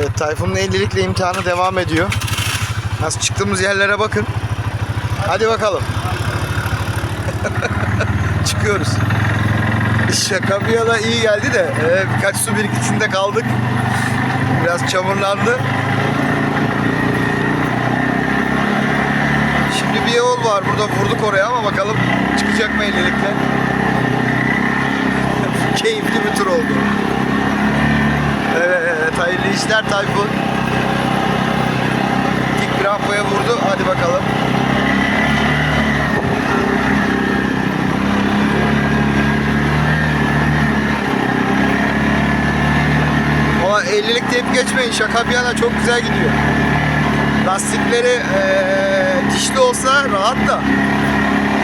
Evet Tayfun'un 50'likle imtihanı devam ediyor. Nasıl çıktığımız yerlere bakın. Hadi bakalım. Çıkıyoruz. Şaka bir yana iyi geldi de e, birkaç su birikintisinde kaldık. Biraz çamurlandı. Şimdi bir yol var burada vurduk oraya ama bakalım çıkacak mı 50'likle. Keyifli bir tur oldu. Tayfun. Dik rampaya vurdu. Hadi bakalım. Ama 50'lik deyip geçmeyin. Şaka bir yana çok güzel gidiyor. Lastikleri eee, dişli olsa rahat da.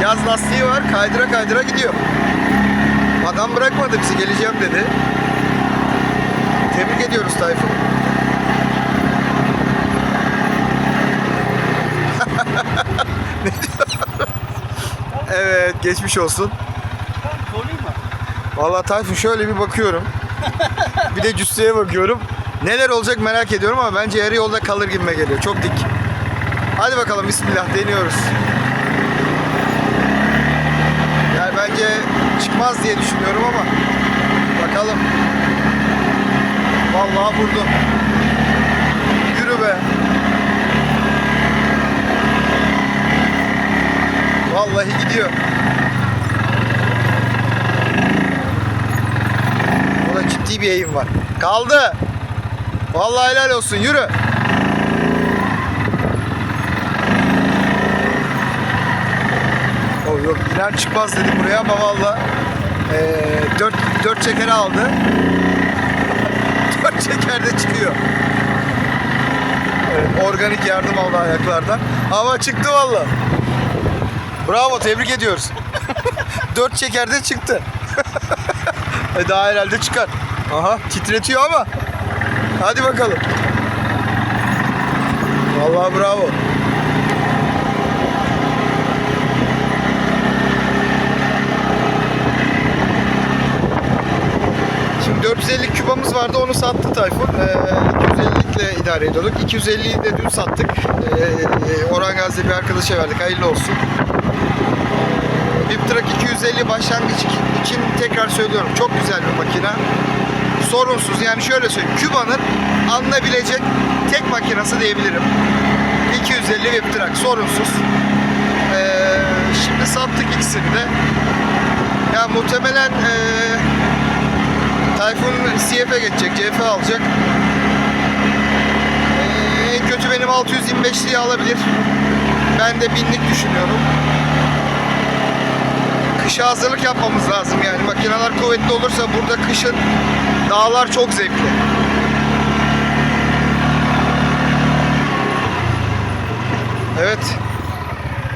Yaz lastiği var. Kaydıra kaydıra gidiyor. Adam bırakmadı bizi geleceğim dedi. Tebrik ediyoruz Tayfun. Evet geçmiş olsun. Vallahi Tayfun şöyle bir bakıyorum. bir de cüsseye bakıyorum. Neler olacak merak ediyorum ama bence yarı yolda kalır gibime geliyor. Çok dik. Hadi bakalım bismillah deniyoruz. Yani bence çıkmaz diye düşünüyorum ama bakalım. Vallahi vurdum. Yürü be. Vallahi gidiyor. Burada ciddi bir eğim var. Kaldı. Vallahi helal olsun. Yürü. Oh yok iner çıkmaz dedim buraya ama valla ee, dört, dört çekeri aldı. dört çekerde çıkıyor. Evet, organik yardım aldı ayaklardan. Ama çıktı valla. Bravo tebrik ediyoruz. dört çekerde çıktı. E daha herhalde çıkar. Aha titretiyor ama. Hadi bakalım. Vallahi bravo. Şimdi 450 kübamız vardı onu sattı Tayfun. Ee, 250'likle idare ediyorduk. 250'yi de dün sattık. Ee, Orhan Gazi'de bir arkadaşa verdik. Hayırlı olsun. Bip Truck 250 başlangıç için tekrar söylüyorum. Çok güzel bir makine. Sorunsuz yani şöyle söyleyeyim. Küba'nın alınabilecek tek makinası diyebilirim. 250 Bip Truck sorunsuz. Ee, şimdi sattık ikisini de. Ya muhtemelen ee, Tayfun CF'e geçecek, CF alacak. Ee, en kötü benim 625'liği alabilir. Ben de binlik düşünüyorum kışa hazırlık yapmamız lazım yani makineler kuvvetli olursa burada kışın dağlar çok zevkli. Evet